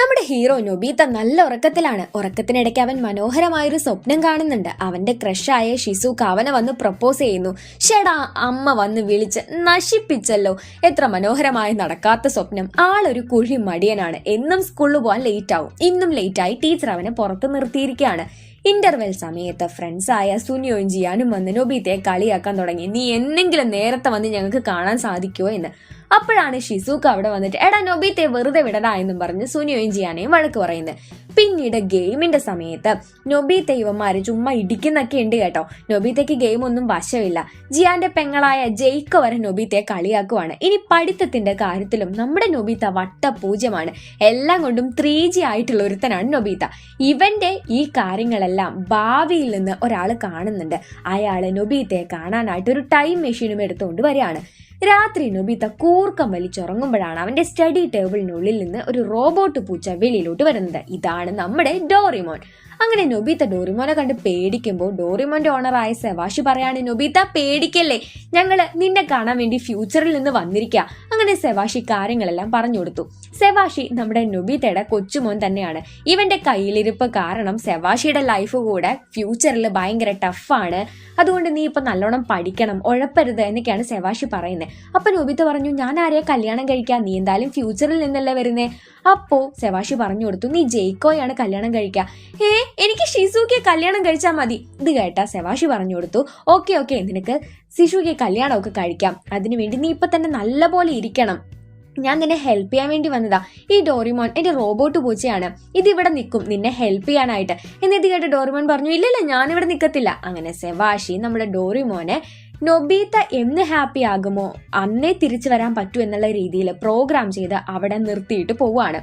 നമ്മുടെ ഹീറോ നൊബീത്ത നല്ല ഉറക്കത്തിലാണ്. ഉറക്കത്തിനിടയ്ക്ക് അവൻ മനോഹരമായൊരു സ്വപ്നം കാണുന്നുണ്ട്. അവന്റെ ക്രഷായ ഷിസുക്ക് അവനെ വന്ന് പ്രപ്പോസ് ചെയ്യുന്നു. ഷെടാ അമ്മ വന്ന് വിളിച്ച് നശിപ്പിച്ചല്ലോ. എത്ര മനോഹരമായി നടക്കാത്ത സ്വപ്നം. ആളൊരു കുഴി മടിയനാണ്. എന്നും സ്കൂളിൽ പോകാൻ ലേറ്റ് ആവും. ഇന്നും ലേറ്റായി ടീച്ചർ അവനെ പുറത്ത് നിർത്തിയിരിക്കുകയാണ്. ഇന്റർവെൽ സമയത്ത് ഫ്രണ്ട്സായ സുനിയോയും ജിയാനും വന്ന് നൊബീത്തയെ കളിയാക്കാൻ തുടങ്ങി. നീ എന്നെങ്കിലും നേരത്തെ വന്ന് ഞങ്ങൾക്ക് കാണാൻ സാധിക്കുമോ എന്ന്. അപ്പോഴാണ് ഷിസൂക്ക് അവിടെ വന്നിട്ട് എടാ നൊബീത്തെ വെറുതെ വിടടാ എന്നും പറഞ്ഞ് സുനിയോയും ജിയാനയും വഴക്ക് പറയുന്നത്. പിന്നീട് ഗെയിമിന്റെ സമയത്ത് നൊബീത്തെ യുവന്മാര് ചുമ്മാ ഇടിക്കുന്നൊക്കെ ഉണ്ട് കേട്ടോ. നൊബീത്തയ്ക്ക് ഗെയിം ഒന്നും വശമില്ല. ജിയാന്റെ പെങ്ങളായ ജയിക്ക വരെ നൊബീത്തെ കളിയാക്കുവാണ്. ഇനി പഠിത്തത്തിന്റെ കാര്യത്തിലും നമ്മുടെ നൊബീത്ത വട്ടപൂജ്യമാണ്. എല്ലാം കൊണ്ടും ത്രീ ജി ആയിട്ടുള്ള ഒരുത്തനാണ് നൊബീത്ത. ഇവന്റെ ഈ കാര്യങ്ങളെല്ലാം ഭാവിയിൽ നിന്ന് ഒരാൾ കാണുന്നുണ്ട്. അയാൾ നൊബീത്തെ കാണാനായിട്ട് ഒരു ടൈം മെഷീനും എടുത്തുകൊണ്ട് വരികയാണ്. രാത്രി നൊബീത്ത കൂർക്കം വലിച്ചുറങ്ങുമ്പോഴാണ് അവന്റെ സ്റ്റഡി ടേബിളിനുള്ളിൽ നിന്ന് ഒരു റോബോട്ട് പൂച്ച വെളിയിലോട്ട് വരുന്നത്. ഇതാണ് നമ്മുടെ ഡോറിമോൻ. അങ്ങനെ നൊബീത്ത ഡോറിമോനെ കണ്ട് പേടിക്കുമ്പോൾ ഡോറിമോന്റെ ഓണറായ സെവാഷി പറയാണ് നൊബീത്ത പേടിക്കല്ലേ? ഞങ്ങൾ നിന്നെ കാണാൻ വേണ്ടി ഫ്യൂച്ചറിൽ നിന്ന് വന്നിരിക്കുക അങ്ങനെ സെവാഷി കാര്യങ്ങളെല്ലാം പറഞ്ഞു കൊടുത്തു. സെവാഷി നമ്മുടെ നൊബീത്തയുടെ കൊച്ചുമോൻ തന്നെയാണ്. ഇവന്റെ കയ്യിലിരിപ്പ് കാരണം സെവാഷിയുടെ ലൈഫ് കൂടെ ഫ്യൂച്ചറിൽ ഭയങ്കര ടഫാണ് അതുകൊണ്ട് നീ ഇപ്പൊ നല്ലോണം പഠിക്കണം ഉഴപ്പരുത് എന്നൊക്കെയാണ് സെവാഷി പറയുന്നത് അപ്പൊ നൊബിത്ത പറഞ്ഞു ഞാൻ ആരെയാ കല്യാണം കഴിക്കാൻ നീ എന്തായാലും ഫ്യൂച്ചറിൽ നിന്നല്ലേ വരുന്നേ? അപ്പോ സെവാഷി പറഞ്ഞു കൊടുത്തു നീ ജയിക്കോയാണ് കല്യാണം കഴിക്കുക ഏ? എനിക്ക് ഷിസുക്ക് കല്യാണം കഴിച്ചാൽ മതി. ഇത് കേട്ട സെവാഷി പറഞ്ഞു കൊടുത്തു. ഓക്കെ ഓക്കെ നിനക്ക് ശിശുക്ക് കല്യാണമൊക്കെ കഴിക്കാം. അതിനുവേണ്ടി നീ ഇപ്പൊ തന്നെ നല്ലപോലെ ഇരിക്കണം. ഞാൻ നിന്നെ ഹെൽപ്പ് ചെയ്യാൻ വേണ്ടി വന്നതാ. ഈ ഡോറിമോൻ എന്റെ റോബോട്ട് പൂച്ചയാണ്. ഇത് ഇവിടെ നിൽക്കും. നിന്നെ ഹെൽപ്പ് ചെയ്യാനായിട്ട്. എന്നിട്ട് കേട്ട് ഡോറിമോൻ പറഞ്ഞു ഇല്ലല്ല ഞാനിവിടെ നിൽക്കത്തില്ല അങ്ങനെ സെവാഷി നമ്മുടെ ഡോറിമോനെ നൊബീത്ത എന്ന് ഹാപ്പി ആകുമോ? അന്നേ തിരിച്ചു വരാൻ പറ്റൂ എന്നുള്ള രീതിയിൽ പ്രോഗ്രാം ചെയ്ത് അവിടെ നിർത്തിയിട്ട് പോവുകയാണ്.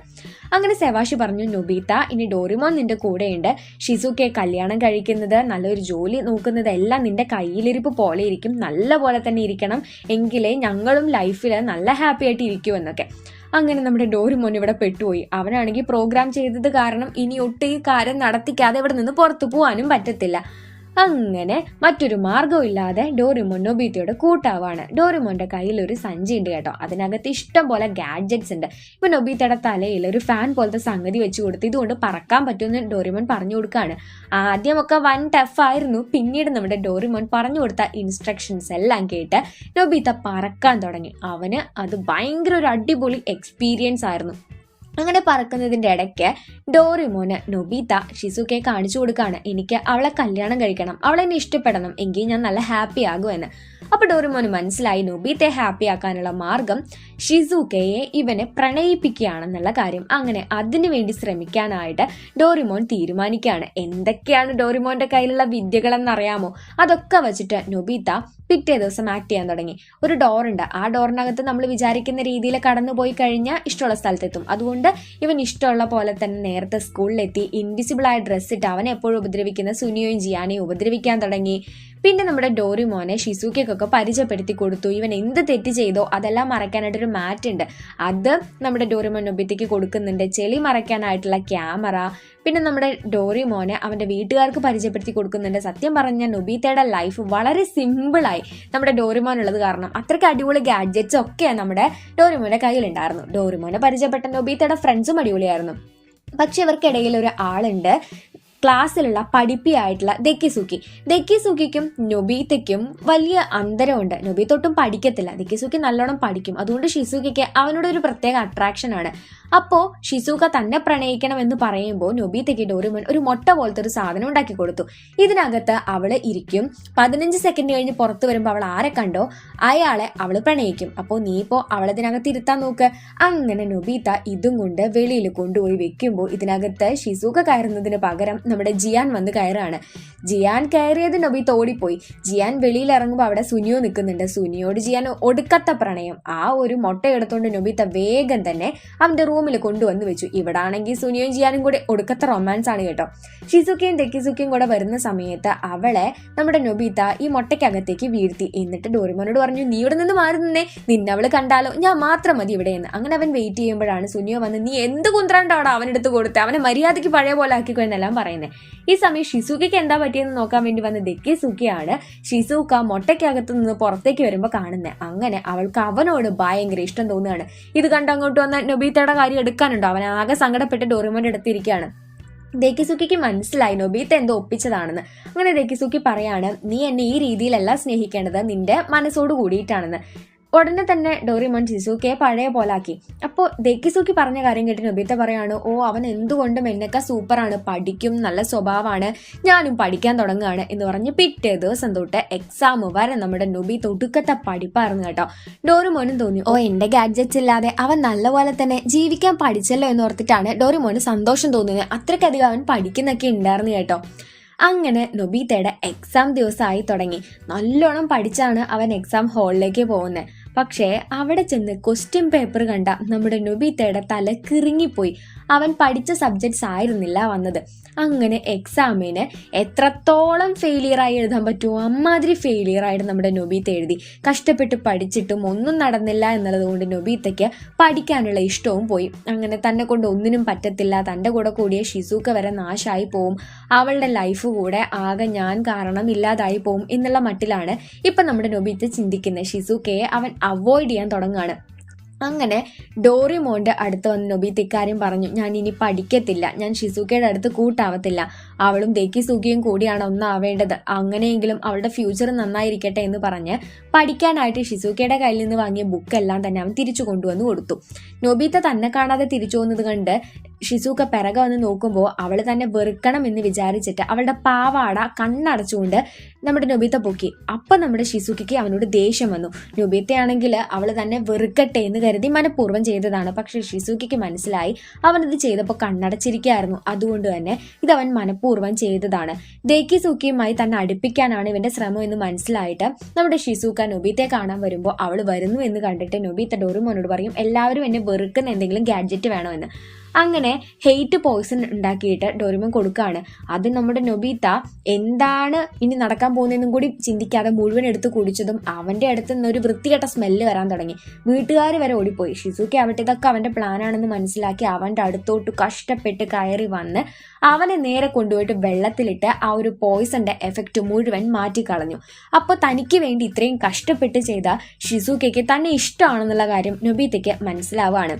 അങ്ങനെ സെവാഷി പറഞ്ഞു നൊബീത്ത ഇനി ഡോറിമോൻ നിന്റെ കൂടെയുണ്ട്. ഷിസുക്കെ കല്യാണം കഴിക്കുന്നത് നല്ലൊരു ജോലി നോക്കുന്നത് എല്ലാം നിന്റെ കയ്യിലിരിപ്പ് പോലെ ഇരിക്കും. നല്ല പോലെ തന്നെ ഇരിക്കണം. എങ്കിലേ ഞങ്ങളും ലൈഫിൽ നല്ല ഹാപ്പി ആയിട്ട് ഇരിക്കൂ എന്നൊക്കെ. അങ്ങനെ നമ്മുടെ ഡോറിമോൻ ഇവിടെ പെട്ടുപോയി. അവനാണെങ്കിൽ പ്രോഗ്രാം ചെയ്തത് കാരണം ഇനി ഒട്ടും കാര്യം നടത്തിക്കാതെ ഇവിടെ നിന്ന് പുറത്തു പോകാനും പറ്റത്തില്ല. അങ്ങനെ മറ്റൊരു മാർഗമില്ലാതെ ഡോറിമോൻ നൊബീത്തയുടെ കൂട്ടാവാണ്. ഡോറിമോന്റെ കയ്യിൽ ഒരു സഞ്ചി ഉണ്ട് കേട്ടോ. അതിനകത്ത് ഇഷ്ടം പോലെ ഗാഡ്ജറ്റ്സ് ഉണ്ട്. ഇപ്പൊ നൊബീത്തയുടെ തലയിൽ ഒരു ഫാൻ പോലത്തെ സംഗതി വെച്ച് കൊടുത്ത് ഇതുകൊണ്ട് പറക്കാൻ പറ്റുമെന്ന് ഡോറിമോൻ പറഞ്ഞു കൊടുക്കുകയാണ് ആദ്യമൊക്കെ വൺ ടഫ് ആയിരുന്നു. പിന്നീട് നമ്മുടെ ഡോറിമോൻ പറഞ്ഞു കൊടുത്ത ഇൻസ്ട്രക്ഷൻസ് എല്ലാം കേട്ട് നൊബീത്ത പറക്കാൻ തുടങ്ങി. അവന് അത് ഭയങ്കര ഒരു അടിപൊളി എക്സ്പീരിയൻസ് ആയിരുന്നു. അങ്ങനെ പറക്കുന്നതിന്റെ ഇടയ്ക്ക് ഡോറിമോന് നൊബീത ഷിസുക്കെ കാണിച്ചു കൊടുക്കുകയാണ്. എനിക്ക് അവളെ കല്യാണം കഴിക്കണം. അവളെ എന്നെ ഇഷ്ടപ്പെടണം. എങ്കിൽ ഞാൻ നല്ല ഹാപ്പി ആകും എന്ന് അപ്പൊ ഡോറിമോന് മനസ്സിലായി നൊബീത്തെ ഹാപ്പി ആക്കാനുള്ള മാർഗം ഷിസുക്കയെ ഇവനെ പ്രണയിപ്പിക്കുകയാണെന്നുള്ള കാര്യം. അങ്ങനെ അതിനു വേണ്ടി ശ്രമിക്കാനായിട്ട് ഡോറിമോൻ തീരുമാനിക്കുകയാണ്. എന്തൊക്കെയാണ് ഡോറിമോന്റെ കയ്യിലുള്ള വിദ്യകളെന്നറിയാമോ? അതൊക്കെ വച്ചിട്ട് നൊബീത്ത പിറ്റേ ദിവസം ആക്ട് ചെയ്യാൻ തുടങ്ങി. ഒരു ഡോർ ഉണ്ട്. ആ ഡോറിനകത്ത് നമ്മൾ വിചാരിക്കുന്ന രീതിയിൽ കടന്നു പോയി കഴിഞ്ഞാൽ ഇഷ്ടമുള്ള സ്ഥലത്തെത്തും. അതുകൊണ്ട് ഇവൻ ഇഷ്ടമുള്ള പോലെ തന്നെ നേരത്തെ സ്കൂളിലെത്തി ഇൻവിസിബിൾ ആയ ഡ്രസ്സ് ഇട്ട് അവനെ എപ്പോഴും ഉപദ്രവിക്കുന്ന സുനിയോയും ജിയാനെയും ഉപദ്രവിക്കാൻ തുടങ്ങി. പിന്നെ നമ്മുടെ ഡോറിമോനെ ഷിസുക്കൊക്കെ പരിചയപ്പെടുത്തി കൊടുത്തു. ഇവൻ എന്ത് തെറ്റ് ചെയ്തോ അതെല്ലാം മറയ്ക്കാനായിട്ട് ഒരു മാറ്റ് ഉണ്ട്. അത് നമ്മുടെ ഡോറിമോൻ നൊബിത്തേക്ക് കൊടുക്കുന്നുണ്ട്. ചെളി മറയ്ക്കാനായിട്ടുള്ള ക്യാമറ. പിന്നെ നമ്മുടെ ഡോറിമോനെ അവന്റെ വീട്ടുകാർക്ക് പരിചയപ്പെടുത്തി കൊടുക്കുന്നുണ്ട്. സത്യം പറഞ്ഞാൽ നൊബീത്തയുടെ ലൈഫ് വളരെ സിമ്പിളായി നമ്മുടെ ഡോറിമോൻ ഉള്ളത് കാരണം അത്രയ്ക്ക് അടിപൊളി ഗാഡ്ജറ്റ്സ് ഒക്കെ നമ്മുടെ ഡോറിമോന്റെ കയ്യിലുണ്ടായിരുന്നു. ഡോറിമോനെ പരിചയപ്പെട്ട നൊബീത്തയുടെ ഫ്രണ്ട്സും അടിപൊളിയായിരുന്നു. പക്ഷെ ഇവർക്കിടയിൽ ഒരു ആളുണ്ട്. ക്ലാസ്സിലുള്ള പഠിപ്പിയായിട്ടുള്ള ദക്കിസുക്കി ദക്കിസുക്കിക്കും നൊബീത്തയ്ക്കും വലിയ അന്തരമുണ്ട്. നൊബീത്തൊട്ടും പഠിക്കത്തില്ല. ദക്കിസുക്കി നല്ലോണം പഠിക്കും. അതുകൊണ്ട് ഷിസുക്കിക്ക് അവനോട് ഒരു പ്രത്യേക അട്രാക്ഷൻ ആണ്. അപ്പോ ഷിസൂക്ക തന്നെ പ്രണയിക്കണം എന്ന് പറയുമ്പോൾ നൊബീത്തയ്ക്ക് ഡോറിമോൻ ഒരു മൊട്ട പോലത്തെ ഒരു സാധനം ഉണ്ടാക്കി കൊടുത്തു. ഇതിനകത്ത് അവൾ ഇരിക്കും. പതിനഞ്ച് സെക്കൻഡ് കഴിഞ്ഞ് പുറത്ത് വരുമ്പോൾ അവൾ ആരെ കണ്ടോ? അയാളെ അവൾ പ്രണയിക്കും. അപ്പോൾ നീ ഇപ്പോ അവളതിനകത്ത് ഇരുത്താൻ നോക്ക്. അങ്ങനെ നൊബീത്ത ഇതും കൊണ്ട് വെളിയിൽ കൊണ്ടുപോയി വെക്കുമ്പോൾ ഇതിനകത്ത് ഷിസുക കയറുന്നതിന് പകരം നമ്മുടെ ജിയാൻ വന്ന് കയറാണ്. ജിയാൻ കയറിയത് നബി ഓടിപ്പോയി ജിയാൻ വെളിയിൽ ഇറങ്ങുമ്പോൾ അവിടെ സുനിയോ നിൽക്കുന്നുണ്ട്. സുനിയോട് ജിയാൻ ഒടുക്കത്ത പ്രണയം. ആ ഒരു മുട്ട എടുത്തുകൊണ്ട് നൊബീത്ത വേഗം തന്നെ അവന്റെ റൂമിൽ കൊണ്ടുവന്ന് വെച്ചു. ഇവിടാണെങ്കിൽ സുനിയോയും സുനിയും ജിയാനും കൂടെ ഒടുക്കത്തെ റൊമാൻസ് ആണ് കേട്ടോ. ഷിസുക്കയും തെക്കിസുക്കയും കൂടെ വരുന്ന സമയത്ത് അവളെ നമ്മുടെ നൊബീത്ത ഈ മുട്ടയ്ക്കകത്തേക്ക് വീഴ്ത്തി. എന്നിട്ട് ഡോറിമോനോട് പറഞ്ഞു നീ ഇവിടെ നിന്ന് മാറി നിന്നേ. നിന്നെ അവൾ കണ്ടാലോ? ഞാൻ മാത്രം മതി ഇവിടെ എന്ന്. അങ്ങനെ അവൻ വെയിറ്റ് ചെയ്യുമ്പോഴാണ് സുനിയോ വന്ന് നീ എന്ത് കുന്ത്രണ്ടാണ് അവനെടുത്ത് കൊടുത്തത് അവനെ മര്യാദയ്ക്ക് പഴയ പോലെ ആക്കിക്കോ എന്നെല്ലാം പറയുന്നത്. പറയുന്നത് ഈ സമയം ഷിസുക്കയ്ക്ക് എന്താ പറ്റിയെന്ന് നോക്കാൻ വേണ്ടി വന്ന ദക്കി സുക്കിയാണ് ഷിസുക്ക മൊട്ടയ്ക്കകത്ത് നിന്ന് പുറത്തേക്ക് വരുമ്പോൾ കാണുന്നത് അങ്ങനെ അവൾക്ക് അവനോട് ഭയങ്കര ഇഷ്ടം തോന്നുകയാണ്. ഇത് കണ്ട് അങ്ങോട്ട് വന്ന നൊബീത്തയുടെ കാര്യം എടുക്കാനുണ്ടോ? അവൻ ആകെ സങ്കടപ്പെട്ട് ഡോറിമോന്റെ അടുത്തിരിക്കുകയാണ്. ദേക്കിസുക്കിക്ക് മനസ്സിലായി നൊബീത്ത എന്തോ ഒപ്പിച്ചതാണെന്ന്. അങ്ങനെ ദേക്കിസുക്കി പറയാണ് നീ എന്നെ ഈ രീതിയിലല്ല സ്നേഹിക്കേണ്ടത്. നിന്റെ മനസ്സോട് കൂടിയിട്ടാണെന്ന്. ഉടനെ തന്നെ ഡോറിമോൻ ജിസുക്കെ പഴയ പോലാക്കി അപ്പോൾ ദക്കിസുക്കി പറഞ്ഞ കാര്യം കേട്ട് നൊബീത്ത പറയാണ് ഓ അവൻ എന്തുകൊണ്ടും എന്നൊക്കെ സൂപ്പറാണ് പഠിക്കും നല്ല സ്വഭാവമാണ് ഞാനും പഠിക്കാൻ തുടങ്ങുകയാണ് എന്ന് പറഞ്ഞ് പിറ്റേ ദിവസം തൊട്ട് എക്സാം വരെ നമ്മുടെ നൊബീത്ത ഒടുക്കത്തെ പഠിപ്പായിരുന്നു കേട്ടോ. ഡോറിമോനും തോന്നി ഓ എന്റെ ഗാഡ്ജറ്റ്സ് ഇല്ലാതെ അവൻ നല്ലപോലെ തന്നെ ജീവിക്കാൻ പഠിച്ചല്ലോ എന്ന് ഓർത്തിട്ടാണ് ഡോറിമോന് സന്തോഷം തോന്നുന്നത് അത്രയ്ക്കധികം അവൻ പഠിക്കുന്നൊക്കെ ഉണ്ടായിരുന്നു കേട്ടോ. അങ്ങനെ നൊബീത്തയുടെ എക്സാം ദിവസമായി തുടങ്ങി. നല്ലോണം പഠിച്ചാണ് അവൻ എക്സാം ഹാളിലേക്ക് പോകുന്നത് പക്ഷേ അവിടെ ചെന്ന് ക്വസ്റ്റ്യൻ പേപ്പർ കണ്ട നമ്മുടെ നൊബീത്തയുടെ തല കിറുങ്ങിപ്പോയി. അവൻ പഠിച്ച സബ്ജക്ട്സ് ആയിരുന്നില്ല വന്നത്. അങ്ങനെ എക്സാമിന് എത്രത്തോളം ഫെയിലിയറായി എഴുതാൻ പറ്റുമോ അമ്മാതിരി ഫെയിലിയറായിട്ട് നമ്മുടെ നൊബീത്ത എഴുതി. കഷ്ടപ്പെട്ട് പഠിച്ചിട്ടും ഒന്നും നടന്നില്ല എന്നുള്ളത് കൊണ്ട് നൊബീത്തയ്ക്ക് പഠിക്കാനുള്ള ഇഷ്ടവും പോയി. അങ്ങനെ തന്നെ കൊണ്ട് ഒന്നിനും പറ്റത്തില്ല. തന്റെ കൂടെ കൂടിയ ഷിസൂക്ക വരെ നാശമായി പോവും. അവളുടെ ലൈഫ് കൂടെ ആകെ ഞാൻ കാരണം ഇല്ലാതായി പോവും എന്നുള്ള മട്ടിലാണ് ഇപ്പം നമ്മുടെ നൊബീത്ത ചിന്തിക്കുന്നത്. ഷിസൂക്കയെ അവൻ അവോയ്ഡ് ചെയ്യാൻ തുടങ്ങുകയാണ്. അങ്ങനെ ഡോറിമോന്റെ അടുത്ത് വന്ന് നൊബീത്ത് ഇക്കാര്യം പറഞ്ഞു ഞാൻ ഇനി പഠിക്കത്തില്ല. ഞാൻ ഷിസുക്കയുടെ അടുത്ത് കൂട്ടാവത്തില്ല. അവളും ദേക്കി സുഖിയും കൂടിയാണ് ഒന്നാവേണ്ടത്. അങ്ങനെയെങ്കിലും അവളുടെ ഫ്യൂച്ചർ നന്നായിരിക്കട്ടെ എന്ന് പറഞ്ഞ് പഠിക്കാനായിട്ട് ഷിസുക്കയുടെ കയ്യിൽ നിന്ന് വാങ്ങിയ ബുക്കെല്ലാം തന്നെ അവൻ തിരിച്ചു കൊണ്ടുവന്ന് കൊടുത്തു. നൊബീത്ത തന്നെ കാണാതെ തിരിച്ചു വന്നത് കണ്ട് ഷിസൂക്ക പിറകെ വന്ന് നോക്കുമ്പോൾ അവൾ തന്നെ വെറുക്കണം എന്ന് വിചാരിച്ചിട്ട് അവളുടെ പാവാട കണ്ണടച്ചുകൊണ്ട് നമ്മുടെ നൊബിത്ത പൊക്കി. അപ്പം നമ്മുടെ ഷിസുക്കിക്ക് അവനോട് ദേഷ്യം വന്നു. നൊബിത്തയാണെങ്കിൽ അവൾ തന്നെ വെറുക്കട്ടെ എന്ന് കരുതി മനഃപൂർവം ചെയ്തതാണ്. പക്ഷേ ഷിസുക്കിക്ക് മനസ്സിലായി അവനത് ചെയ്തപ്പോൾ കണ്ണടച്ചിരിക്കുകയായിരുന്നു. അതുകൊണ്ട് തന്നെ ഇത് അവൻ മനഃപൂർവം ചെയ്തതാണ്. ദേക്കി സൂക്കിയുമായി തന്നെ അടുപ്പിക്കാനാണ് ഇവന്റെ ശ്രമം എന്ന് മനസ്സിലായിട്ട് നമ്മുടെ ഷിസൂക്ക നൊബിത്തെ കാണാൻ വരുമ്പോൾ അവൾ വരുന്നു എന്ന് കണ്ടിട്ട് നൊബിത്ത ഡോറിമോനോട് പറയും എല്ലാവരും എന്നെ വെറുക്കുന്ന എന്തെങ്കിലും ഗാഡ്ജറ്റ് വേണമെന്ന് അങ്ങനെ ഹെയ്റ്റ് പോയിസൺ ഉണ്ടാക്കിയിട്ട് ഡോറിമോൻ കൊടുക്കുകയാണ് അത് നമ്മുടെ നൊബീത്ത എന്താണ് ഇനി നടക്കാൻ പോകുന്നതെന്നും കൂടി ചിന്തിക്കാതെ മുഴുവൻ എടുത്ത് കുടിച്ചതും അവന്റെ അടുത്ത് നിന്ന് ഒരു വൃത്തികെട്ട സ്മെല്ല് വരാൻ തുടങ്ങി. വീട്ടുകാർ വരെ ഓടിപ്പോയി. ഷിസുക്ക് ആവട്ടെ ഇതൊക്കെ അവന്റെ പ്ലാനാണെന്ന് മനസ്സിലാക്കി അവന്റെ അടുത്തോട്ട് കഷ്ടപ്പെട്ട് കയറി വന്ന് അവനെ നേരെ കൊണ്ടുപോയിട്ട് വെള്ളത്തിലിട്ട് ആ ഒരു പോയിസന്റെ എഫക്റ്റ് മുഴുവൻ മാറ്റിക്കളഞ്ഞു അപ്പോൾ തനിക്ക് വേണ്ടി ഇത്രയും കഷ്ടപ്പെട്ട് ചെയ്ത ഷിസുക്കയ്ക്ക് തന്നെ ഇഷ്ടമാണെന്നുള്ള കാര്യം നൊബീത്തയ്ക്ക് മനസ്സിലാവുകയാണ്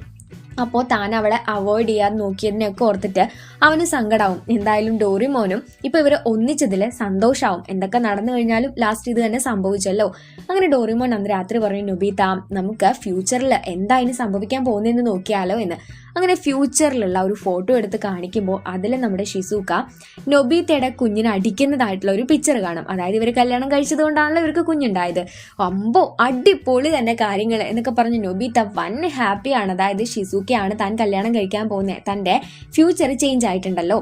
അപ്പോൾ താൻ അവളെ അവോയ്ഡ് ചെയ്യാൻ നോക്കിയതിനെയൊക്കെ ഓർത്തിട്ട് അവന് സങ്കടാവും. എന്തായാലും ഡോറിമോനും ഇപ്പൊ ഇവർ ഒന്നിച്ചതിൽ സന്തോഷാവും. എന്തൊക്കെ നടന്നു കഴിഞ്ഞാലും ലാസ്റ്റ് ഇത് തന്നെ സംഭവിച്ചല്ലോ. അങ്ങനെ ഡോറിമോൻ അന്ന് രാത്രി പറഞ്ഞു നുബീത നമുക്ക് ഫ്യൂച്ചറിൽ എന്താ ഇനി സംഭവിക്കാൻ പോകുന്നതെന്ന് നോക്കിയാലോ എന്ന്. അങ്ങനെ ഫ്യൂച്ചറിലുള്ള ഒരു ഫോട്ടോ എടുത്ത് കാണിക്കുമ്പോൾ അതിൽ നമ്മുടെ ഷിസൂക്ക നൊബീത്തയുടെ കുഞ്ഞിനെ അടിക്കുന്നതായിട്ടുള്ള ഒരു പിക്ചർ കാണും. അതായത് ഇവർ കല്യാണം കഴിച്ചത് കൊണ്ടാണല്ലോ ഇവർക്ക് കുഞ്ഞുണ്ടായത്. അമ്പോ അടിപൊളി തന്നെ കാര്യങ്ങൾ എന്നൊക്കെ പറഞ്ഞ് നൊബീത്ത വൻ ഹാപ്പിയാണ് അതായത് ഷിസൂക്കയാണ് താൻ കല്യാണം കഴിക്കാൻ പോകുന്നത് തന്റെ ഫ്യൂച്ചർ ചേഞ്ച് ആയിട്ടുണ്ടല്ലോ.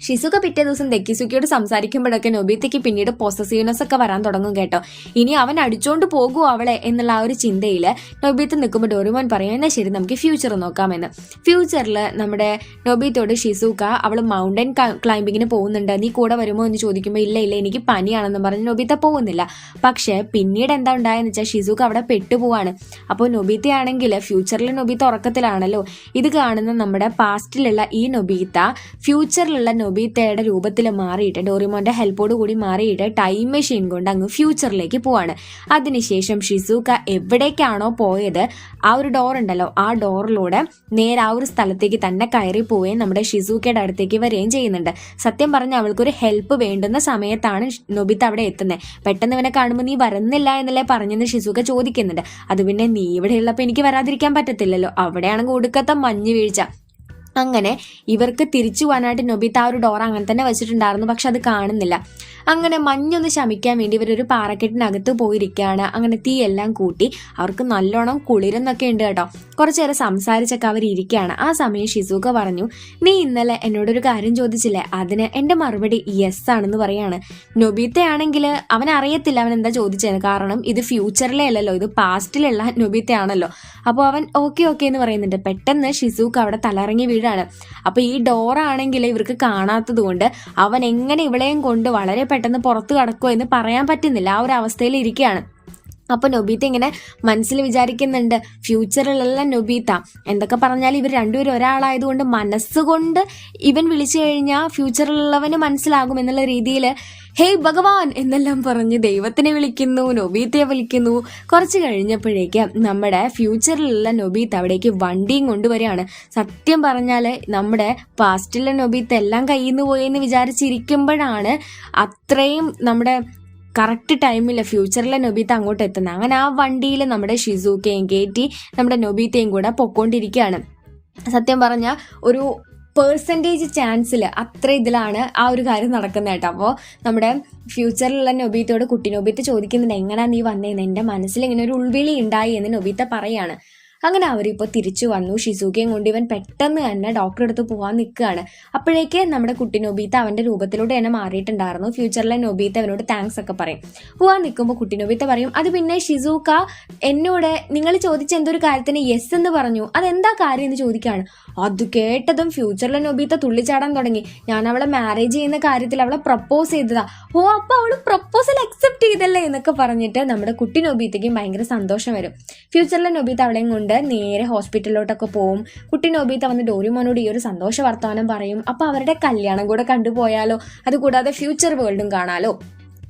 ഷിസുക പിറ്റേ ദിവസം ദക്കിസുക്കിയോട് സംസാരിക്കുമ്പോഴൊക്കെ നൊബീത്തയ്ക്ക് പിന്നീട് പോസസീവ്നെസ് ഒക്കെ വരാൻ തുടങ്ങും കേട്ടോ. ഇനി അവൻ അടിച്ചോണ്ട് പോകുമോ അവളെ എന്നുള്ള ആ ഒരു ചിന്തയിൽ നൊബീത്ത് നിൽക്കുമ്പോൾ ഡോറിമോൻ പറയും എന്നാൽ ശരി നമുക്ക് ഫ്യൂച്ചർ നോക്കാമെന്ന്. ഫ്യൂച്ചറിൽ നമ്മുടെ നൊബീത്തോട് ഷിസുക അവൾ മൗണ്ടൻ ക്ലൈംബിങ്ങിന് പോകുന്നുണ്ട്. നീ കൂടെ വരുമോ എന്ന് ചോദിക്കുമ്പോൾ ഇല്ല ഇല്ല എനിക്ക് പനിയാണെന്ന് പറഞ്ഞ് നൊബീത്ത പോകുന്നില്ല. പക്ഷേ പിന്നീട് എന്താ ഉണ്ടായെന്ന് വെച്ചാൽ ഷിസുക അവിടെ പെട്ടുപോവാണ് അപ്പോൾ നൊബീത്തയാണെങ്കിൽ ഫ്യൂച്ചറിൽ നൊബീത്ത ഉറക്കത്തിലാണല്ലോ. ഇത് കാണുന്ന നമ്മുടെ പാസ്റ്റിലുള്ള ഈ നൊബീത്ത ഫ്യൂച്ചറിലുള്ള നൊബീത്തയുടെ രൂപത്തിൽ മാറിയിട്ട് ഡോറിമോന്റെ ഹെൽപ്പോട് കൂടി മാറിയിട്ട് ടൈം മെഷീൻ കൊണ്ട് അങ്ങ് ഫ്യൂച്ചറിലേക്ക് പോവാണ്. അതിനുശേഷം ഷിസൂക്ക എവിടേക്കാണോ പോയത് ആ ഒരു ഡോർ ഉണ്ടല്ലോ ആ ഡോറിലൂടെ നേരെ ആ ഒരു സ്ഥലത്തേക്ക് തന്നെ കയറി പോവുകയും നമ്മുടെ ഷിസൂക്കയുടെ അടുത്തേക്ക് വരികയും ചെയ്യുന്നുണ്ട്. സത്യം പറഞ്ഞ അവൾക്കൊരു ഹെൽപ്പ് വേണ്ടുന്ന സമയത്താണ് നൊബിത്ത അവിടെ എത്തുന്നത് പെട്ടെന്ന് ഇവനെ കാണുമ്പോൾ നീ വരുന്നില്ല എന്നല്ലേ പറഞ്ഞെന്ന് ഷിസൂക്ക ചോദിക്കുന്നുണ്ട്. അത് പിന്നെ നീ ഇവിടെ ഉള്ളപ്പോൾ എനിക്ക് വരാതിരിക്കാൻ പറ്റത്തില്ലല്ലോ. അവിടെയാണെങ്കിൽ ഒടുക്കത്തെ മഞ്ഞ് വീഴ്ച. അങ്ങനെ ഇവർക്ക് തിരിച്ചു പോകാനായിട്ട് നൊബിത്ത ആ ഒരു ഡോർ അങ്ങനെ തന്നെ വെച്ചിട്ടുണ്ടായിരുന്നു. പക്ഷെ അത് കാണുന്നില്ല. അങ്ങനെ മഞ്ഞൊന്ന് ശമിക്കാൻ വേണ്ടി ഇവരൊരു പാറക്കെട്ടിനകത്ത് പോയിരിക്കുകയാണ്. അങ്ങനെ തീ എല്ലാം കൂട്ടി അവർക്ക് നല്ലോണം കുളിരെന്നൊക്കെ ഉണ്ട് കേട്ടോ. കുറച്ചു നേരം സംസാരിച്ചൊക്കെ അവർ ഇരിക്കുകയാണ്. ആ സമയം ഷിസുക പറഞ്ഞു നീ ഇന്നലെ എന്നോടൊരു കാര്യം ചോദിച്ചില്ലേ? അതിന് എന്റെ മറുപടി യെസ് ആണെന്ന് പറയാണ്. നൊബീത്തയാണെങ്കിൽ അവൻ അറിയത്തില്ല അവൻ എന്താ ചോദിച്ചത് കാരണം ഇത് ഫ്യൂച്ചറിലെ അല്ലല്ലോ. ഇത് പാസ്റ്റിലുള്ള നൊബീത്തയാണല്ലോ. അപ്പോൾ അവൻ ഓക്കെ ഓക്കെ എന്ന് പറയുന്നുണ്ട്. പെട്ടെന്ന് ഷിസുക്ക് അവിടെ തലറങ്ങി വീഴാണ് അപ്പോൾ ഈ ഡോറാണെങ്കിൽ ഇവർക്ക് കാണാത്തത് കൊണ്ട് അവൻ എങ്ങനെ ഇവളെയും കൊണ്ട് വളരെ പെട്ടെന്ന് പുറത്തു കടക്കുമോ എന്ന് പറയാൻ പറ്റുന്നില്ല. ആ ഒരു അവസ്ഥയിൽ ഇരിക്കുകയാണ് അപ്പൊ നൊബീത്ത ഇങ്ങനെ മനസ്സിൽ വിചാരിക്കുന്നുണ്ട് ഫ്യൂച്ചറിലുള്ള നൊബീത്ത. എന്തൊക്കെ പറഞ്ഞാൽ ഇവർ രണ്ടുപേരും ഒരാളായതുകൊണ്ട് മനസ്സുകൊണ്ട് ഇവൻ വിളിച്ചു കഴിഞ്ഞാൽ ഫ്യൂച്ചറിലുള്ളവന് മനസ്സിലാകും എന്നുള്ള രീതിയിൽ ഹേയ് ഭഗവാൻ എന്നെല്ലാം പറഞ്ഞ് ദൈവത്തിനെ വിളിക്കുന്നു നൊബീത്തയെ വിളിക്കുന്നു. കുറച്ച് കഴിഞ്ഞപ്പോഴേക്ക് നമ്മുടെ ഫ്യൂച്ചറിലുള്ള നൊബീത്ത അവിടേക്ക് വണ്ടിയും കൊണ്ടുവരികയാണ്. സത്യം പറഞ്ഞാൽ നമ്മുടെ പാസ്റ്റിലെ നൊബീത്ത എല്ലാം കയ്യിൽ നിന്ന് പോയെന്ന് വിചാരിച്ചിരിക്കുമ്പോഴാണ് അത്രയും നമ്മുടെ കറക്റ്റ് ടൈമിൽ ഫ്യൂച്ചറിലെ നൊബീത്ത അങ്ങോട്ട് എത്തുന്നത് അങ്ങനെ ആ വണ്ടിയിൽ നമ്മുടെ ഷിസൂക്കയും കയറ്റി നമ്മുടെ നൊബീത്തയും കൂടെ പൊക്കോണ്ടിരിക്കുകയാണ് സത്യം പറഞ്ഞാൽ ഒരു പേഴ്സന്റേജ് ചാൻസിൽ അത്ര ഇതിലാണ് ആ ഒരു കാര്യം നടക്കുന്നത് കേട്ടോ. അപ്പോൾ നമ്മുടെ ഫ്യൂച്ചറിലുള്ള നൊബീത്തയോട് കുട്ടി നൊബീത്ത് ചോദിക്കുന്നുണ്ട് എങ്ങനെയാണ് നീ വന്നേന്ന്? എന്റെ മനസ്സിൽ ഇങ്ങനെ ഒരു ഉൾവിളി ഉണ്ടായി എന്ന് നൊബീത്ത പറയാണ്. അങ്ങനെ അവരിപ്പോൾ തിരിച്ചു വന്നു. ഷിസൂക്കയും കൊണ്ട് ഇവൻ പെട്ടെന്ന് തന്നെ ഡോക്ടറെ അടുത്ത് പോകാൻ നിൽക്കുകയാണ്. അപ്പോഴേക്ക് നമ്മുടെ കുട്ടി നൊബീത്ത അവന്റെ രൂപത്തിലൂടെ തന്നെ മാറിയിട്ടുണ്ടായിരുന്നു. ഫ്യൂച്ചറിലെ നൊബീത്ത അവനോട് താങ്ക്സ് ഒക്കെ പറയും. പോകാൻ നിൽക്കുമ്പോൾ കുട്ടി നൊബീത്ത പറയും അത് പിന്നെ ഷിസൂക്ക എന്നോട് നിങ്ങൾ ചോദിച്ച എന്തൊരു കാര്യത്തിന് യെസ് എന്ന് പറഞ്ഞു. അതെന്താ കാര്യം എന്ന് ചോദിക്കുകയാണ്. അത് കേട്ടതും ഫ്യൂച്ചറിലെ നൊബീത്ത തുള്ളിച്ചാടാൻ തുടങ്ങി. ഞാൻ അവളെ മാരേജ് ചെയ്യുന്ന കാര്യത്തിൽ അവളെ പ്രപ്പോസ് ചെയ്തതാ. ഓ അപ്പൊ അവൾ പ്രപ്പോസൽ അക്സെപ്റ്റ് ചെയ്തല്ലേ എന്നൊക്കെ പറഞ്ഞിട്ട് നമ്മുടെ കുട്ടി നൊബീത്തയ്ക്കും ഭയങ്കര സന്തോഷം വരും. ഫ്യൂച്ചറിലെ നൊബീത്ത അവളെയും നേരെ ഹോസ്പിറ്റലിലോട്ടൊക്കെ പോവും. കുട്ടി നോബീത്ത വന്ന് ഡോറിമോനോട് ഈ ഒരു സന്തോഷ വർത്തമാനം പറയും. അപ്പോൾ അവരുടെ കല്യാണം കൂടെ കണ്ടുപോയാലോ? അതുകൂടാതെ ഫ്യൂച്ചർ വേൾഡും കാണാലോ?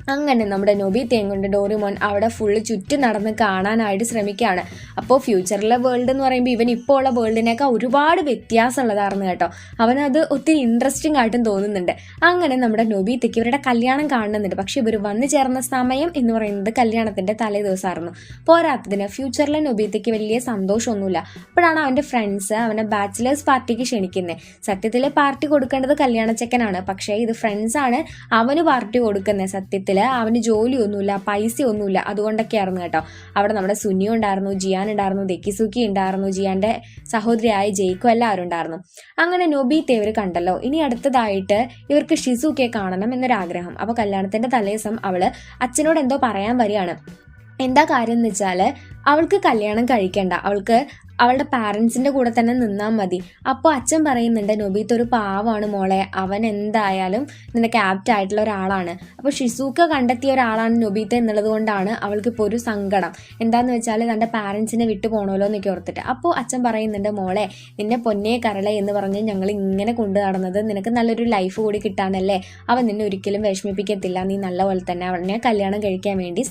അങ്ങനെ നമ്മുടെ നൊബീത്തയും കൊണ്ട് ഡോറിമോൻ അവിടെ ഫുള്ള് ചുറ്റും നടന്ന് കാണാനായിട്ട് ശ്രമിക്കുകയാണ്. അപ്പോൾ ഫ്യൂച്ചറിലെ വേൾഡ് എന്ന് പറയുമ്പോൾ ഇവൻ ഇപ്പോൾ ഉള്ള വേൾഡിനേക്കാൾ ഒരുപാട് വ്യത്യാസമുള്ളതായിരുന്നു കേട്ടോ. അവനത് ഒത്തിരി ഇൻട്രസ്റ്റിംഗ് ആയിട്ടും തോന്നുന്നുണ്ട്. അങ്ങനെ നമ്മുടെ നൊബീത്തയ്ക്ക് ഇവരുടെ കല്യാണം കാണുന്നുണ്ട്. പക്ഷേ ഇവർ വന്നു ചേർന്ന സമയം എന്ന് പറയുന്നത് കല്യാണത്തിന്റെ തലേ ദിവസമായിരുന്നു. പോരാത്തതിന് ഫ്യൂച്ചറിലെ നൊബീത്തയ്ക്ക് വലിയ സന്തോഷമൊന്നുമില്ല. അപ്പോഴാണ് അവന്റെ ഫ്രണ്ട്സ് അവനെ ബാച്ചിലേഴ്സ് പാർട്ടിക്ക് ക്ഷണിക്കുന്നത്. സത്യത്തിലെ പാർട്ടി കൊടുക്കേണ്ടത് കല്യാണച്ചക്കനാണ്. പക്ഷേ ഇത് ഫ്രണ്ട്സാണ് അവന് പാർട്ടി കൊടുക്കുന്നത് സത്യത്തിൽ അവന് ജോലിയൊന്നുമില്ല പൈസയൊന്നുമില്ല. അതുകൊണ്ടൊക്കെയായിരുന്നു കേട്ടോ. അവിടെ നമ്മുടെ സുനി ഉണ്ടായിരുന്നു ജിയാൻ ഉണ്ടായിരുന്നു ദക്കിസുക്കി ഉണ്ടായിരുന്നു ജിയാന്റെ സഹോദരിയായ ജയിക്കോ എല്ലാവരും ഉണ്ടായിരുന്നു. അങ്ങനെ നൊബീത്തെ ഇവർ കണ്ടല്ലോ. ഇനി അടുത്തതായിട്ട് ഇവർക്ക് ഷിസുക്കെ കാണണം എന്നൊരാഗ്രഹം. അപ്പൊ കല്യാണത്തിന്റെ തലേദിവസം അവൾ അച്ഛനോട് എന്തോ പറയാൻ വരികയാണ്. എന്താ കാര്യം എന്ന് വെച്ചാൽ അവൾക്ക് കല്യാണം കഴിക്കണ്ട. അവൾക്ക് അവളുടെ പാരൻസിന്റെ കൂടെ തന്നെ നിന്നാൽ മതി. അപ്പോൾ അച്ഛൻ പറയുന്നുണ്ട് നൊബീത്ത് ഒരു പാവാണ് മോളെ. അവൻ എന്തായാലും നിനക്ക് ക്യാപ്റ്റ് ആയിട്ടുള്ള ഒരാളാണ്. അപ്പോൾ ഷിസൂക്ക കണ്ടെത്തിയ ഒരാളാണ് നൊബീത്ത് എന്നുള്ളത് കൊണ്ടാണ് അവൾക്ക് ഇപ്പോൾ ഒരു സങ്കടം. എന്താന്ന് വെച്ചാൽ തന്റെ പാരൻസിനെ വിട്ടു പോകണമല്ലോ എന്നൊക്കെ ഓർത്തിട്ട്. അപ്പോൾ അച്ഛൻ പറയുന്നുണ്ട് മോളെ നിന്നെ പൊന്നേ കരളെ എന്ന് പറഞ്ഞ് ഞങ്ങൾ ഇങ്ങനെ കൊണ്ടു നടന്നത് നിനക്ക് നല്ലൊരു ലൈഫ് കൂടി കിട്ടാനല്ലേ? അവൻ നിന്നെ ഒരിക്കലും വിഷമിപ്പിക്കത്തില്ല. നീ നല്ല പോലെ തന്നെ അവനെ കല്യാണം കഴിക്കാൻ വേണ്ടി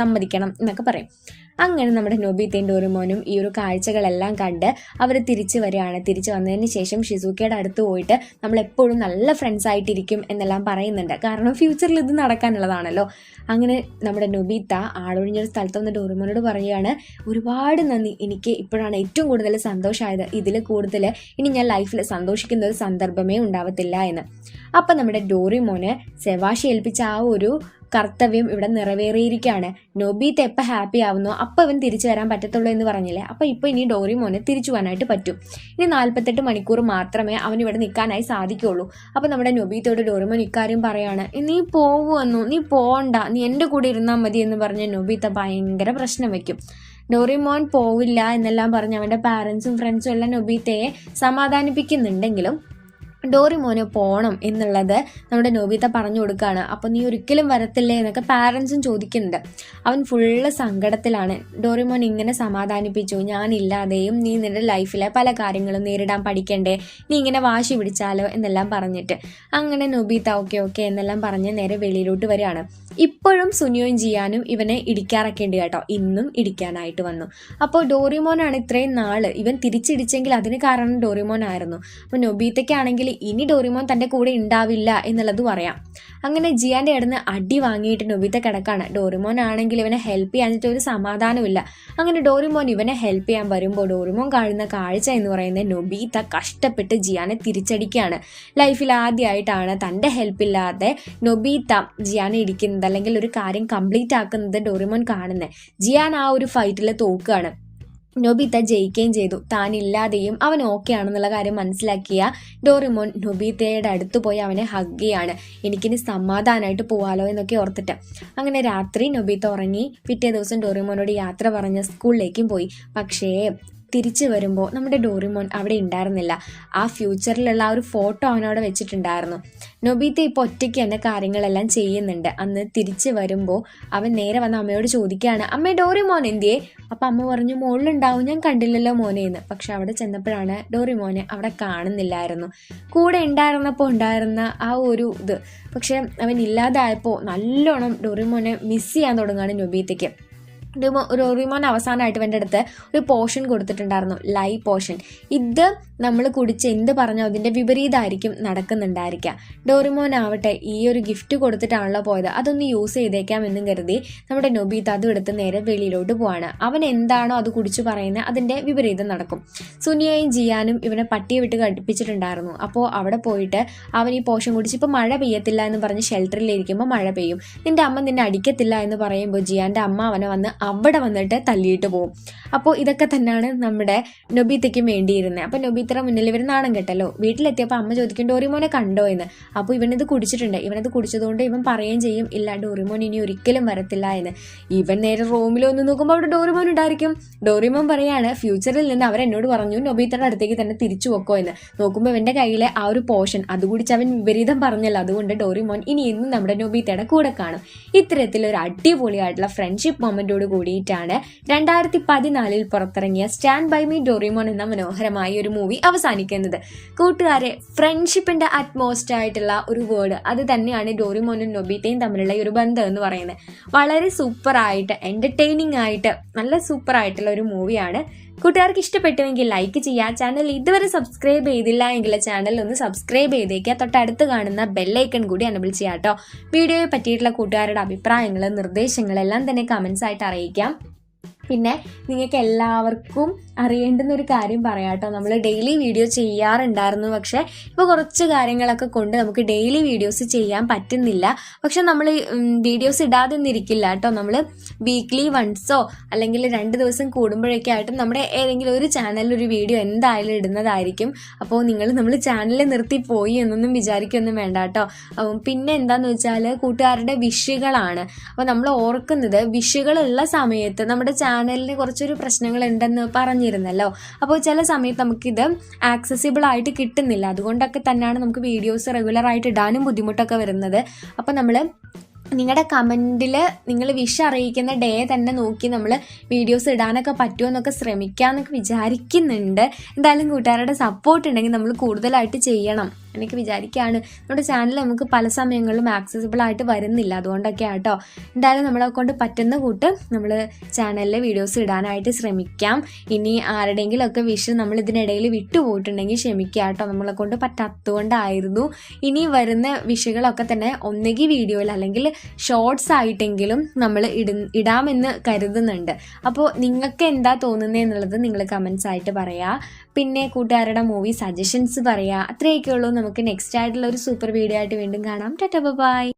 സമ്മതിക്കണം എന്നൊക്കെ പറയും. അങ്ങനെ നമ്മുടെ നൊബീത്തയും ഡോറിമോനും ഈ ഒരു കാഴ്ചകളെല്ലാം കണ്ട് അവർ തിരിച്ചു വരികയാണ്. തിരിച്ചു വന്നതിന് ശേഷം ഷിസൂക്കയുടെ അടുത്ത് പോയിട്ട് നമ്മൾ എപ്പോഴും നല്ല ഫ്രണ്ട്സ് ആയിട്ടിരിക്കും എന്നെല്ലാം പറയുന്നുണ്ട്. കാരണം ഫ്യൂച്ചറിൽ ഇത് നടക്കാനുള്ളതാണല്ലോ. അങ്ങനെ നമ്മുടെ നൊബീത്ത ആളൊഴിഞ്ഞൊരു സ്ഥലത്ത് വന്ന് ഡോറിമോനോട് പറയുകയാണ് ഒരുപാട് നന്ദി. എനിക്ക് ഇപ്പോഴാണ് ഏറ്റവും കൂടുതൽ സന്തോഷമായത്. ഇതിൽ കൂടുതൽ ഇനി ഞാൻ ലൈഫിൽ സന്തോഷിക്കുന്ന ഒരു സന്ദർഭമേ ഉണ്ടാവത്തില്ല എന്ന്. അപ്പം നമ്മുടെ ഡോറിമോന് സെവാഷി ഏൽപ്പിച്ച ആ ഒരു കർത്തവ്യം ഇവിടെ നിറവേറിയിരിക്കുകയാണ്. നൊബീത്ത് എപ്പോൾ ഹാപ്പി ആവുന്നോ അപ്പോൾ അവൻ തിരിച്ചു വരാൻ പറ്റത്തുള്ളൂ എന്ന് പറഞ്ഞില്ലേ? അപ്പോൾ ഇപ്പോൾ ഇനി ഡോറി മോനെ തിരിച്ചു പോകാനായിട്ട് പറ്റും. ഇനി നാൽപ്പത്തെട്ട് മണിക്കൂർ മാത്രമേ അവൻ ഇവിടെ നിൽക്കാനായി സാധിക്കുള്ളൂ അപ്പോൾ നമ്മുടെ നൊബീത്തോട് ഡോറിമോൻ ഇക്കാര്യം പറയാണ് നീ പോവുമെന്നു നീ പോണ്ട നീ എന്റെ കൂടെ ഇരുന്നാൽ മതി എന്ന് പറഞ്ഞ നൊബീത്ത ഭയങ്കര പ്രശ്നം വയ്ക്കും ഡോറിമോൻ പോവില്ല എന്നെല്ലാം പറഞ്ഞ് അവന്റെ പാരൻസും ഫ്രണ്ട്സും എല്ലാം നൊബീത്തയെ സമാധാനിപ്പിക്കുന്നുണ്ടെങ്കിലും ഡോറിമോന് പോണം എന്നുള്ളത് നമ്മുടെ നോബിത പറഞ്ഞു കൊടുക്കുകയാണ് അപ്പോൾ നീ ഒരിക്കലും വരത്തില്ലേ എന്നൊക്കെ പാരൻസും ചോദിക്കുന്നുണ്ട്. അവൻ ഫുള്ള് സങ്കടത്തിലാണ്. ഡോറി മോൻ ഇങ്ങനെ സമാധാനിപ്പിച്ചു ഞാനില്ലാതെയും നീ നിന്റെ ലൈഫിലെ പല കാര്യങ്ങളും നേരിടാൻ പഠിക്കണ്ടേ? നീ ഇങ്ങനെ വാശി പിടിച്ചാലോ? എന്നെല്ലാം പറഞ്ഞിട്ട്. അങ്ങനെ നോബിത ഓക്കെ ഓക്കെ എന്നെല്ലാം പറഞ്ഞ് നേരെ വെളിയിലോട്ട് വരികയാണ്. ഇപ്പോഴും സുനിയോയും ജിയാനും ഇവനെ ഇടിക്കാറൊക്കെ ഉണ്ട് കേട്ടോ. ഇന്നും ഇടിക്കാനായിട്ട് വന്നു. അപ്പോൾ ഡോറിമോനാണ് ഇത്രയും നാൾ ഇവൻ തിരിച്ചിടിച്ചെങ്കിൽ അതിന് കാരണം ഡോറിമോൻ ആയിരുന്നു അപ്പോൾ നൊബീത്തയ്ക്കാണെങ്കിൽ ഇനി ഡോറിമോൻ തന്റെ കൂടെ ഉണ്ടാവില്ല എന്നുള്ളത് പറയാം. അങ്ങനെ ജിയാന്റെ അടുന്ന് അടി വാങ്ങിയിട്ട് നൊബീത്ത കിടക്കാണ്. ഡോറിമോൻ ആണെങ്കിൽ ഇവനെ ഹെൽപ്പ് ചെയ്യാൻ ഒരു സമാധാനമില്ല അങ്ങനെ ഡോറിമോൻ ഇവനെ ഹെൽപ്പ് ചെയ്യാൻ വരുമ്പോൾ ഡോറിമോൻ കാണുന്ന കാഴ്ച എന്ന് പറയുന്നത് നൊബീത്ത കഷ്ടപ്പെട്ട് ജിയാനെ തിരിച്ചടിക്കുകയാണ്. ലൈഫിൽ ആദ്യമായിട്ടാണ് തന്റെ ഹെൽപ്പില്ലാതെ നൊബീത്ത ജിയാനെ ഇടിക്കുന്നത് അല്ലെങ്കിൽ ഒരു കാര്യം കംപ്ലീറ്റ് ആക്കുന്നത് ഡോറിമോൻ കാണുന്നത്. ജിയാൻ ആ ഒരു ഫൈറ്റിൽ തോക്കുകയാണ്. നൊബീത്ത ജയിക്കുകയും ചെയ്തു. താൻ ഇല്ലാതെയും അവൻ ഓക്കെ ആണെന്നുള്ള കാര്യം മനസ്സിലാക്കിയ ഡോറിമോൻ നൊബീത്തയുടെ അടുത്ത് പോയി അവനെ ഹഗ്ഗിയാണ് എനിക്കിനി സമാധാനമായിട്ട് പോവാലോ എന്നൊക്കെ ഓർത്തിട്ട്. അങ്ങനെ രാത്രി നൊബീത്ത ഉറങ്ങി പിറ്റേ ദിവസം ഡോറിമോനോട് യാത്ര പറഞ്ഞ് സ്കൂളിലേക്കും പോയി. പക്ഷേ തിരിച്ചു വരുമ്പോൾ നമ്മുടെ ഡോറിമോൻ അവിടെ ഉണ്ടായിരുന്നില്ല. ആ ഫ്യൂച്ചറിലുള്ള ആ ഒരു ഫോട്ടോ അവനവിടെ വെച്ചിട്ടുണ്ടായിരുന്നു. നൊബീത്ത ഇപ്പോൾ ഒറ്റയ്ക്ക് തന്നെ കാര്യങ്ങളെല്ലാം ചെയ്യുന്നുണ്ട്. അന്ന് തിരിച്ചു വരുമ്പോൾ അവൻ നേരെ വന്ന് അമ്മയോട് ചോദിക്കുകയാണ് അമ്മ ഡോറിമോൻ എന്തിയേ? അപ്പം അമ്മ പറഞ്ഞു മുകളിലുണ്ടാവും ഞാൻ കണ്ടില്ലല്ലോ മോനെ എന്ന്. പക്ഷെ അവിടെ ചെന്നപ്പോഴാണ് ഡോറിമോനെ അവിടെ കാണുന്നില്ലായിരുന്നു. കൂടെ ഉണ്ടായിരുന്നപ്പോൾ ഉണ്ടായിരുന്ന ആ ഒരു ഇത്. പക്ഷെ അവൻ ഇല്ലാതായപ്പോൾ നല്ലോണം ഡോറിമോനെ മിസ് ചെയ്യാൻ തുടങ്ങുകയാണ് നൊബീത്തയ്ക്ക്. ഡോമോ ഡോറിമോൻ അവസാനമായിട്ട് ഇവന്റെ അടുത്ത് ഒരു പോർഷൻ കൊടുത്തിട്ടുണ്ടായിരുന്നു ലൈ പോർഷൻ. ഇത് നമ്മൾ കുടിച്ച് എന്ത് പറഞ്ഞോ അതിന്റെ വിപരീതമായിരിക്കും നടക്കുന്നുണ്ടായിരിക്കുക. ഡോറിമോൻ ആവട്ടെ ഈ ഒരു ഗിഫ്റ്റ് കൊടുത്തിട്ടാണല്ലോ പോയത്. അതൊന്ന് യൂസ് ചെയ്തേക്കാം എന്നും കരുതി നമ്മുടെ നൊബീത്ത് അതും എടുത്ത് നേരെ വെളിയിലോട്ട് പോവാണ്. അവൻ എന്താണോ അത് കുടിച്ചു പറയുന്നത് അതിന്റെ വിപരീതം നടക്കും. സുനിയയും ജിയാനും ഇവനെ പട്ടിയെ വിട്ട് കടുപ്പിച്ചിട്ടുണ്ടായിരുന്നു. അപ്പോൾ അവിടെ പോയിട്ട് അവൻ ഈ പോഷൻ കുടിച്ച് ഇപ്പോൾ മഴ പെയ്യത്തില്ല എന്ന് പറഞ്ഞ് ഷെൽട്ടറിലിരിക്കുമ്പോൾ മഴ പെയ്യും. നിന്റെ അമ്മ നിന്നെ അടിക്കത്തില്ല എന്ന് പറയുമ്പോൾ ജിയാന്റെ അമ്മ അവനെ വന്ന് അവിടെ വന്നിട്ട് തല്ലിയിട്ട് പോകും അപ്പോൾ ഇതൊക്കെ തന്നെയാണ് നമ്മുടെ നൊബീത്തയ്ക്കും വേണ്ടിയിരുന്നത് അപ്പോൾ നൊബീത്തയുടെ മുന്നിൽ ഇവർ നാണം കെട്ടല്ലോ. വീട്ടിലെത്തിയപ്പോൾ അമ്മ ചോദിക്കും ഡോറിമോനെ കണ്ടോ എന്ന്? അപ്പോൾ ഇവനിത് കുടിച്ചിട്ടുണ്ട്. ഇവനത് കുടിച്ചതുകൊണ്ട് ഇവൻ പറയുകയും ചെയ്യും ഇല്ല ഡോറിമോൻ ഇനി ഒരിക്കലും വരത്തില്ല എന്ന്. ഇവൻ നേരെ റൂമിൽ ഒന്ന് നോക്കുമ്പോൾ അവിടെ ഡോറിമോൻ ഉണ്ടായിരിക്കും. ഡോറിമോൻ പറയാണ് ഫ്യൂച്ചറിൽ നിന്ന് അവർ എന്നോട് പറഞ്ഞു നൊബീത്തയുടെ അടുത്തേക്ക് തന്നെ തിരിച്ചു വെക്കോ എന്ന്. നോക്കുമ്പോൾ ഇവന്റെ കയ്യിലെ ആ ഒരു പോർഷൻ അത് കുടിച്ച് അവൻ വിപരീതം പറഞ്ഞല്ലോ. അതുകൊണ്ട് ഡോറിമോൻ ഇനി എന്നും നമ്മുടെ നൊബീത്തയുടെ കൂടെ കാണും. ഇത്തരത്തിലൊരു അടിപൊളിയായിട്ടുള്ള ഫ്രണ്ട്ഷിപ്പ് മൊമെന്റോട് കൂടിയിട്ടാണ് രണ്ടായിരത്തി പതിനാലിൽ പുറത്തിറങ്ങിയ സ്റ്റാൻഡ് ബൈ മീ ഡോറിമോൻ എന്ന മനോഹരമായ ഒരു മൂവി അവസാനിക്കുന്നത്. കൂട്ടുകാരെ ഫ്രണ്ട്ഷിപ്പിന്റെ അറ്റ്മോസ്റ്റ് ആയിട്ടുള്ള ഒരു വേർഡ് അത് തന്നെയാണ് ഡോറിമോനും നൊബീറ്റയും തമ്മിലുള്ള ഒരു ബന്ധം എന്ന് പറയുന്നത്. വളരെ സൂപ്പറായിട്ട് എന്റർടൈനിങ് ആയിട്ട് നല്ല സൂപ്പർ ആയിട്ടുള്ള ഒരു മൂവിയാണ് കൂട്ടുകാർക്ക് ഇഷ്ടപ്പെട്ടുവെങ്കിൽ ലൈക്ക് ചെയ്യുക. ചാനൽ ഇതുവരെ സബ്സ്ക്രൈബ് ചെയ്തില്ല എങ്കിൽ ചാനൽ ഒന്ന് സബ്സ്ക്രൈബ് ചെയ്തേക്കുക തൊട്ടടുത്ത് കാണുന്ന ബെല്ലൈക്കൺ കൂടി അനബിൾ ചെയ്യാം കേട്ടോ വീഡിയോയെ പറ്റിയിട്ടുള്ള കൂട്ടുകാരുടെ അഭിപ്രായങ്ങൾ നിർദ്ദേശങ്ങളെല്ലാം തന്നെ കമൻസ് ആയിട്ട് അറിയിക്കാം. പിന്നെ നിങ്ങൾക്ക് എല്ലാവർക്കും അറിയേണ്ടുന്ന ഒരു കാര്യം പറയാം കേട്ടോ നമ്മൾ ഡെയിലി വീഡിയോ ചെയ്യാറുണ്ടായിരുന്നു. പക്ഷേ ഇപ്പോൾ കുറച്ച് കാര്യങ്ങളൊക്കെ കൊണ്ട് നമുക്ക് ഡെയിലി വീഡിയോസ് ചെയ്യാൻ പറ്റുന്നില്ല. പക്ഷെ നമ്മൾ വീഡിയോസ് ഇടാതെ ഒന്നിരിക്കില്ല കേട്ടോ. നമ്മൾ വീക്ക്ലി വൺസോ അല്ലെങ്കിൽ രണ്ട് ദിവസം കൂടുമ്പോഴൊക്കെ ആയിട്ടും നമ്മുടെ ഏതെങ്കിലും ഒരു ചാനലിൽ ഒരു വീഡിയോ എന്തായാലും ഇടുന്നതായിരിക്കും. അപ്പോൾ നിങ്ങൾ നമ്മൾ ചാനൽ നിർത്തി പോയി എന്നൊന്നും വിചാരിക്കൊന്നും വേണ്ട കേട്ടോ. പിന്നെ എന്താണെന്ന് വെച്ചാൽ കൂട്ടുകാരുടെ വിഷുകളാണ്. അപ്പോൾ നമ്മൾ ഓർക്കുന്നത് വിഷുകളുള്ള സമയത്ത് നമ്മുടെ ചാനലിന് കുറച്ചൊരു പ്രശ്നങ്ങൾ ഉണ്ടെന്ന് പറഞ്ഞിരുന്നല്ലോ. അപ്പോൾ ചില സമയത്ത് നമുക്കിത് ആക്സസിബിൾ ആയിട്ട് കിട്ടുന്നില്ല. അതുകൊണ്ടൊക്കെ തന്നെയാണ് നമുക്ക് വീഡിയോസ് റെഗുലർ ആയിട്ട് ഇടാനും ബുദ്ധിമുട്ടൊക്കെ വരുന്നത്. അപ്പോൾ നമ്മൾ നിങ്ങളുടെ കമന്റിൽ നിങ്ങൾ വിഷ് അറിയിക്കുന്ന ഡേ തന്നെ നോക്കി നമ്മൾ വീഡിയോസ് ഇടാനൊക്കെ പറ്റുമോ എന്നൊക്കെ ശ്രമിക്കാമെന്നൊക്കെ വിചാരിക്കുന്നുണ്ട്. എന്തായാലും കൂട്ടുകാരുടെ സപ്പോർട്ട് ഉണ്ടെങ്കിൽ നമ്മൾ കൂടുതലായിട്ട് ചെയ്യണം. എനിക്ക് വിചാരിക്കുകയാണ് നമ്മുടെ ചാനൽ നമുക്ക് പല സമയങ്ങളിലും ആക്സസിബിൾ ആയിട്ട് വരുന്നില്ല. അതുകൊണ്ടൊക്കെ ആട്ടോ എന്തായാലും നമ്മളെ കൊണ്ട് പറ്റുന്ന കൂട്ട് നമ്മൾ ചാനലിലെ വീഡിയോസ് ഇടാനായിട്ട് ശ്രമിക്കാം. ഇനി ആരുടെയെങ്കിലും ഒക്കെ വിഷ് നമ്മൾ ഇതിനിടയിൽ വിട്ടുപോയിട്ടുണ്ടെങ്കിൽ ക്ഷമിക്കുക കേട്ടോ നമ്മളെ കൊണ്ട് പറ്റാത്തതുകൊണ്ടായിരുന്നു. ഇനി വരുന്ന വിഷുകളൊക്കെ തന്നെ ഒന്നുകിൽ വീഡിയോയിൽ അല്ലെങ്കിൽ ഷോർട്സ് ആയിട്ടെങ്കിലും നമ്മൾ ഇട ഇടാമെന്ന് കരുതുന്നുണ്ട്. അപ്പോൾ നിങ്ങൾക്ക് എന്താ തോന്നുന്നത് എന്നുള്ളത് നിങ്ങൾ കമൻസ് ആയിട്ട് പറയാം. പിന്നെ കൂട്ടുകാരുടെ മൂവി സജഷൻസ് പറയുക അത്രയൊക്കെ ഉള്ളൂ നമുക്ക് നെക്സ്റ്റ് ആയിട്ടുള്ള ഒരു സൂപ്പർ വീഡിയോ ആയിട്ട് വീണ്ടും കാണാം. ടാറ്റ ബൈ